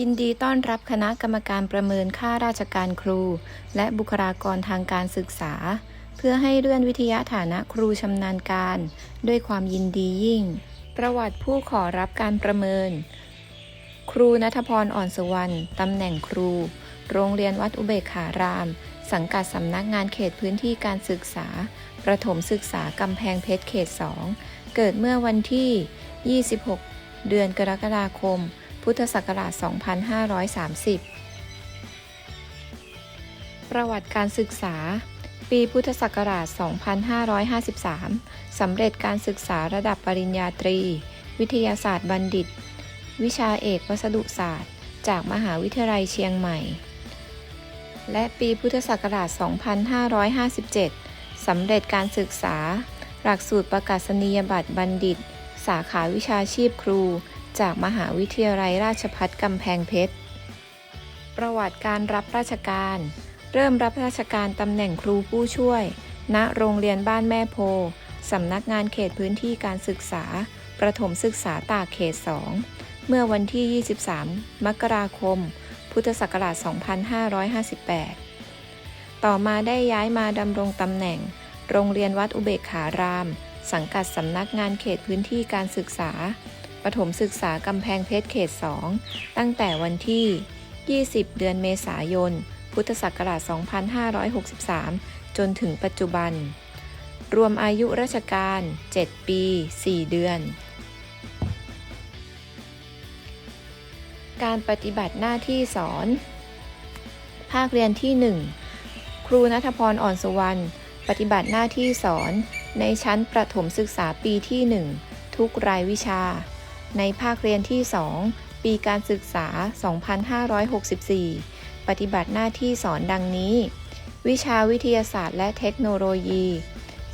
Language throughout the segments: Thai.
ยินดีต้อนรับคณะกรรมการประเมินค่าราชการครู และบุคลากรทางการศึกษา เพื่อให้เลื่อนวิทยาฐานะครูชำนาญการ ด้วยความยินดียิ่ง ประวัติผู้ขอรับการประเมิน ครูนัทพรอ่อนสุวรรณตำแหน่งครู โรงเรียนวัดอุเบกขาราม สังกัดสำนักงานเขตพื้นที่การศึกษา ประถมศึกษากำแพงเพชรเขต 2 เกิดเมื่อวันที่ 26 เดือนกรกฎาคม พุทธศักราช 2530 ประวัติการศึกษา ปีพุทธศักราช 2553 สำเร็จการศึกษาระดับปริญญาตรี วิทยาศาสตร์บัณฑิต วิชาเอกวัสดุศาสตร์ จากมหาวิทยาลัยเชียงใหม่ และปีพุทธศักราช 2557 สำเร็จการศึกษา หลักสูตรประกาศนียบัตรบัณฑิต สาขาวิชาชีพครู จากมหาวิทยาลัยราชภัฏกำแพงเพชร ประวัติการรับราชการ เริ่มรับราชการตำแหน่งครูผู้ช่วย ณ โรงเรียนบ้านแม่โพ สำนักงานเขตพื้นที่การศึกษา ประถมศึกษาตากเขต 2 เมื่อวันที่ 23 มกราคม พุทธศักราช 2558 ต่อมาได้ย้ายมาดำรงตำแหน่ง โรงเรียนวัดอุเบกขาราม สังกัดสำนักงานเขตพื้นที่การศึกษา ประถมศึกษากำแพงเพชรเขต 2 ตั้งแต่วันที่ 20 เดือนเมษายน พุทธศักราช 2563 จนถึงปัจจุบัน รวมอายุราชการ 7 ปี 4 เดือน การปฏิบัติหน้าที่สอน ภาคเรียนที่ 1 ครูนัทพรอ่อนสุวรรณ ปฏิบัติหน้าที่สอนในชั้นประถมศึกษาปีที่ 1 ทุกรายวิชา ในภาคเรียนที่ 2 ปีการศึกษา 2564 ปฏิบัติหน้าที่สอนดังนี้ วิชาวิทยาศาสตร์และเทคโนโลยี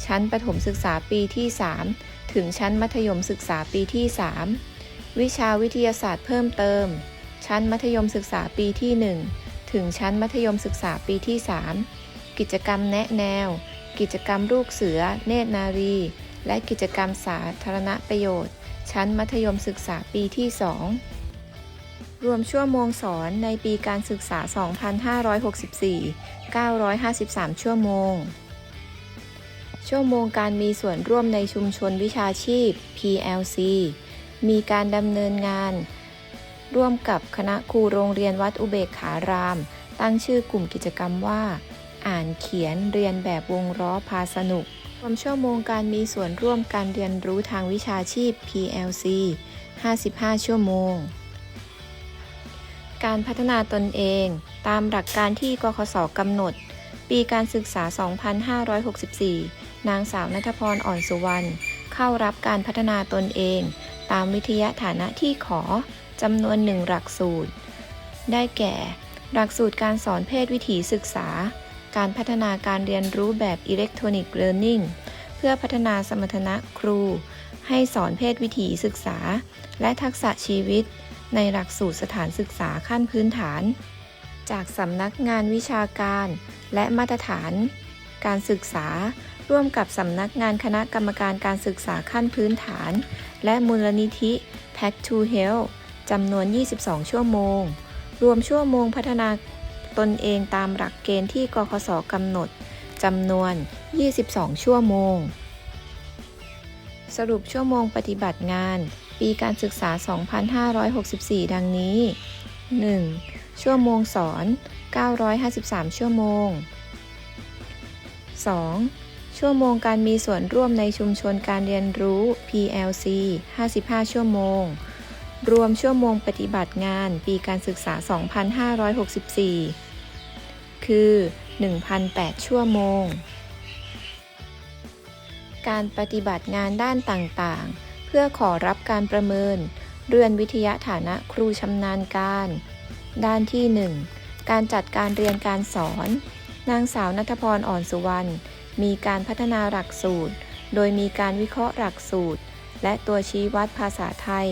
ชั้นประถมศึกษาปีที่ 3 ถึงชั้นมัธยมศึกษาปีที่ 3 วิชาวิทยาศาสตร์เพิ่มเติม ชั้นมัธยมศึกษาปีที่ 1 ถึงชั้นมัธยมศึกษาปีที่ 3 กิจกรรมแนะแนว กิจกรรมลูกเสือ เนตรนารี และกิจกรรมสาธารณประโยชน์ ชั้นมัธยมศึกษาปีที่ 2 รวมชั่วโมงสอนในปีการศึกษา 2564 953 ชั่วโมง ชั่วโมงการมีส่วนร่วมในชุมชนวิชาชีพ PLC มีการดำเนินงาน ร่วมกับคณะครูโรงเรียนวัดอุเบกขาราม ตั้งชื่อกลุ่มกิจกรรมว่า อ่านเขียนเรียนแบบวงล้อพาสนุก รวมชั่วโมงการมีส่วนร่วมการเรียนรู้ทางวิชาชีพ PLC 55 ชั่วโมง การพัฒนาตนเอง ตามหลักการที่กคสกำหนด ปีการศึกษา 2564 นางสาวนัทพรอ่อนสุวรรณ เข้ารับการพัฒนาตนเอง ตามวิทยาฐานะที่ขอจำนวนหนึ่งหลักสูตร ได้แก่ หลักสูตรการสอนเพศวิถีศึกษา การพัฒนาการเรียนรู้แบบอิเล็กทรอนิกส์เร์นนิ่งเพื่อพัฒนาสมรรถนะครู ให้สอนเพศวิถีศึกษา และทักษะชีวิต ในหลักสูตรสถานศึกษาขั้นพื้นฐาน จากสำนักงานวิชาการ และมาตรฐาน การศึกษา ร่วมกับสำนักงานคณะกรรมการการศึกษาขั้นพื้นฐาน และมูลนิธิ Pack to Health จำนวน 22 ชั่วโมง รวมชั่วโมงพัฒนา ตนเองตามหลักเกณฑ์ที่กคสกำหนดจำนวน 22 ชั่วโมง สรุปชั่วโมงปฏิบัติงาน ปีการศึกษา 2564 ดังนี้ 1. ชั่วโมงสอน 953 ชั่วโมง 2. ชั่วโมงการมีส่วนร่วมในชุมชนการเรียนรู้ PLC 55 ชั่วโมง รวมชั่วโมงปฏิบัติงาน ปีการศึกษา 2564 คือ 1,008 ชั่วโมง การปฏิบัติงานด้านต่างๆ เพื่อขอรับการประเมิน เรือนวิทยาฐานะครูชำนาญการ ด้านที่ 1 การจัดการเรียนการสอน นางสาวนัทพรอ่อนสุวรรณ มีการพัฒนาหลักสูตร โดยมีการวิเคราะห์หลักสูตร และตัวชี้วัดภาษาไทย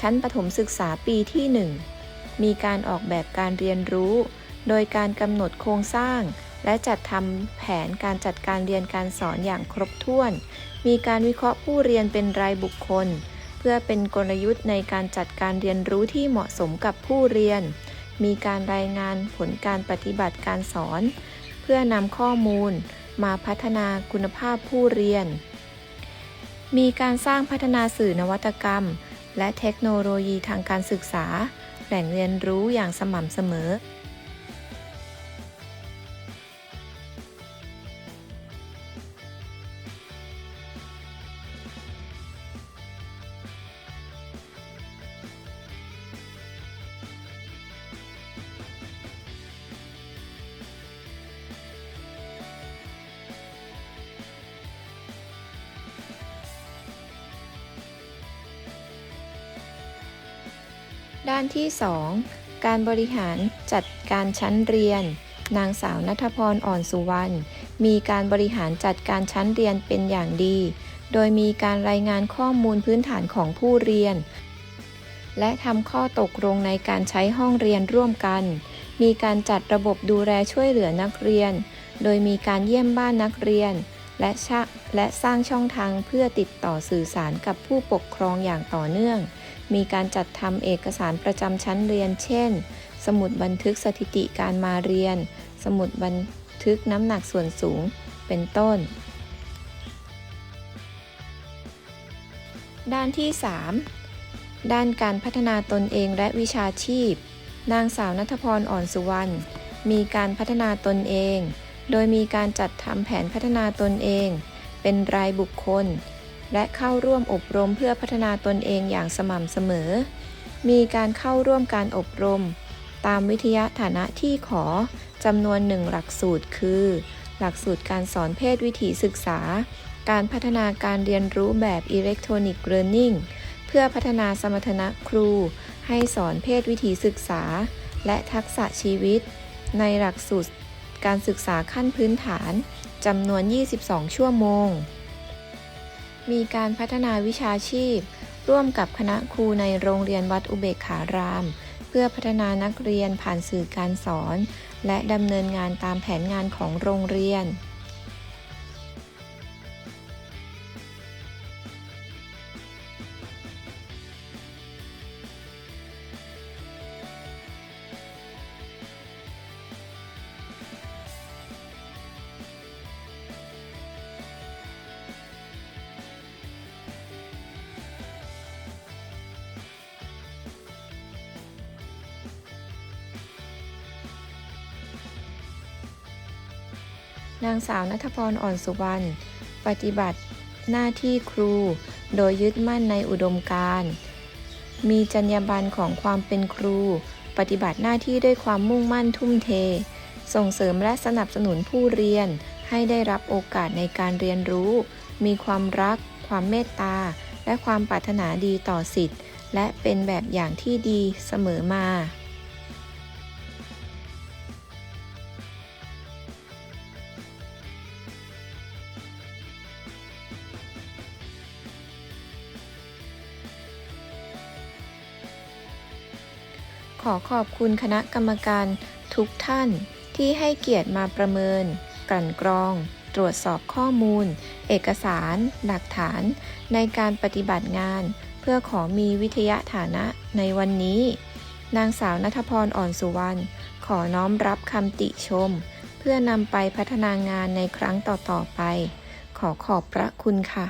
ชั้นประถมศึกษาปีที่ 1 มีการออกแบบการเรียนรู้ โดยการกำหนดโครงสร้าง และจัดทำแผนการจัดการเรียนการสอนอย่างครบถ้วน มีการวิเคราะห์ผู้เรียนเป็นรายบุคคล เพื่อเป็นกลยุทธ์ในการจัดการเรียนรู้ที่เหมาะสมกับผู้เรียน มีการรายงานผลการปฏิบัติการสอน เพื่อนำข้อมูล มาพัฒนาคุณภาพผู้เรียน มีการสร้างพัฒนาสื่อนวัตกรรม และเทคโนโลยีทางการศึกษา แหล่งเรียนรู้อย่างสม่ำเสมอ ด้านที่ 2 การบริหารจัดการชั้นเรียน นางสาวนัทพรอ่อนสุวรรณมีการบริหารจัดการชั้นเรียนเป็นอย่างดี โดยมีการรายงานข้อมูลพื้นฐานของผู้เรียน และทำข้อตกลงในการใช้ห้องเรียนร่วมกัน มีการจัดระบบดูแลช่วยเหลือนักเรียน โดยมีการเยี่ยมบ้านนักเรียน และชะและสร้างช่องทางเพื่อติดต่อสื่อสารกับผู้ปกครองอย่างต่อเนื่อง มีการจัดทำเอกสารประจำชั้นเรียน เช่น สมุดบันทึกสถิติการมาเรียน สมุดบันทึกน้ำหนักส่วนสูง เป็นต้น ด้านที่ 3 ด้านการพัฒนาตนเองและวิชาชีพ นางสาวนัทพรอ่อนสุวรรณ มีการพัฒนาตนเอง โดยมีการจัดทำแผนพัฒนาตนเอง เป็นรายบุคคล และเข้าร่วมอบรมเพื่อพัฒนาตนเองอย่างสม่ำเสมอ มีการเข้าร่วมการอบรม ตามวิทยาฐานะที่ขอจำนวนหนึ่งหลักสูตรคือ หลักสูตรการสอนเพศวิถีศึกษา การพัฒนาการเรียนรู้แบบอิเล็กทรอนิกส์เรียนนิ่งเพื่อพัฒนาสมรรถนะครู ให้สอนเพศวิถีศึกษา และทักษะชีวิต ในหลักสูตรการศึกษาขั้นพื้นฐานจำนวน 22 ชั่วโมง มีการพัฒนาวิชาชีพ ร่วมกับคณะครูในโรงเรียนวัดอุเบกขาราม เพื่อพัฒนานักเรียนผ่านสื่อการสอน และดำเนินงานตามแผนงานของโรงเรียน นางสาวนัทพรอ่อนสุวรรณปฏิบัติหน้าที่ครู โดยยึดมั่นในอุดมการณ์มีจรรยาบรรณของความเป็นครู ปฏิบัติหน้าที่ด้วยความมุ่งมั่นทุ่มเท ส่งเสริมและสนับสนุนผู้เรียน ให้ได้รับโอกาสในการเรียนรู้ มีความรัก ความเมตตา และความปรารถนาดีต่อสิทธิ์ และเป็นแบบอย่างที่ดีเสมอมา อขอบคุณคณะกรรมการทุกท่านที่ให้เกียรติมาประเมิน กลั่นกรอง ตรวจสอบข้อมูล เอกสาร หลักฐาน ในการปฏิบัติงาน เพื่อขอมีวิทยาฐานะในวันนี้ นางสาวนัทพรอ่อนสุวรรณขอน้อมรับคำติชม เพื่อนำไปพัฒนางานในครั้งต่อๆไป ขอขอบพระคุณค่ะ